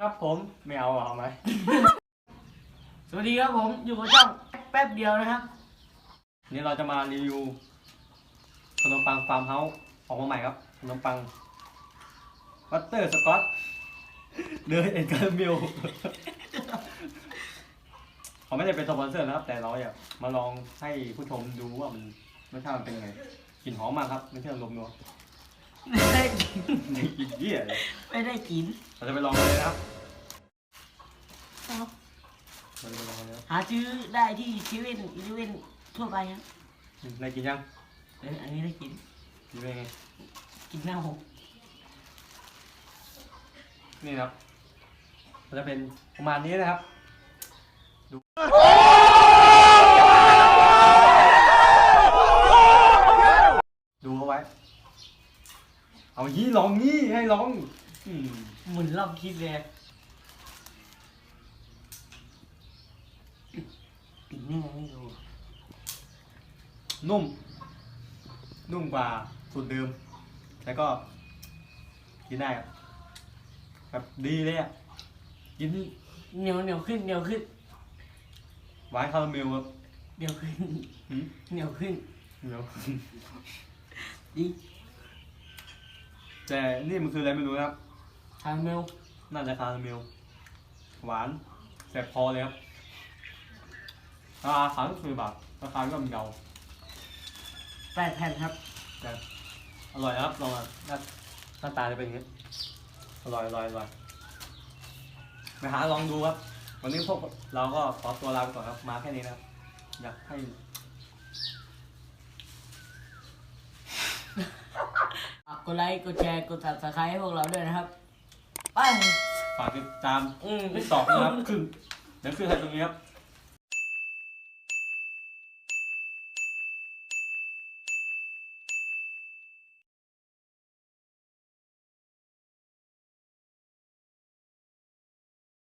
ครับผมไม่เอาเอาไหม สวัสดีครับผมอยู่กับช่องแป๊บเดียวนะครับวันนี้เราจะมารีวิวขนมปังฟาร์มเฮาส์ออกมาใหม่ครับขนมปังบัตเตอร์สกอตเนยเอ็นคาราเมลเขาไม่ได้เป็นสปอนเซอร์นะครับ แต่เราอยากมาลองให้ผู้ชมดูว่ามันรสชาติมันเป็นยังไงกลิ่นหอมมากครับ ไม่ใช่ลมนัว ไม่ได้กินกลิ่นเยี่ยเลยไม่ได้กิน เราจะไปลองกันเลยนะครับเราจะไปลองกันเลยครับหาซื้อได้ที่เซเว่นอีเลเว่นทั่วไปครับนายกินยังเอ้ยอันนี้ได้กิน กินเป็นไงกินหน้าหกนี่นะครับมันจะเป็นประมาณนี้นะครับ ดูดูเอาไว้ เอายี่ลองนี่ให้ลองอืมหมุนรอบคิดเลยกินนี่ไงไม่รู้นุ่ม นุ่มกว่าสูตรเดิม แล้วก็กินได้ครับแบบดีเลยอะกินเหนียวเหนียวขึ้นเหนียวขึ้นหวานคาราเมลครับเหนียวขึ้นหืมเหนียวขึ้นเดี๋ยว ดี แต่นี่มันคืออะไรไม่รู้นะครับคาราเมลน่าจะคาราเมลหวานแสบคอเลยครับราคาสามสิบบาทราคาก็มีเดาแปดแผ่นครับแต่อร่อยนะครับลองอะหน้าหน้าตาจะเป็นอย่างนี้อร่อยอร่อยอร่อยไปหาลองดูครับ วันนี้พวกเราก็ขอตัวลาไปก่อนครับ มาแค่นี้นะครับ อยากให้ ฝาก กดไลค์กดแชร์กด subscribe ให้พวกเราด้วยนะครับ ไป ฝากติดตามอืม ติ๊กต็อกนะครับขึ้นเดี๋ยวขึ้นให้ตรงนี้ครับ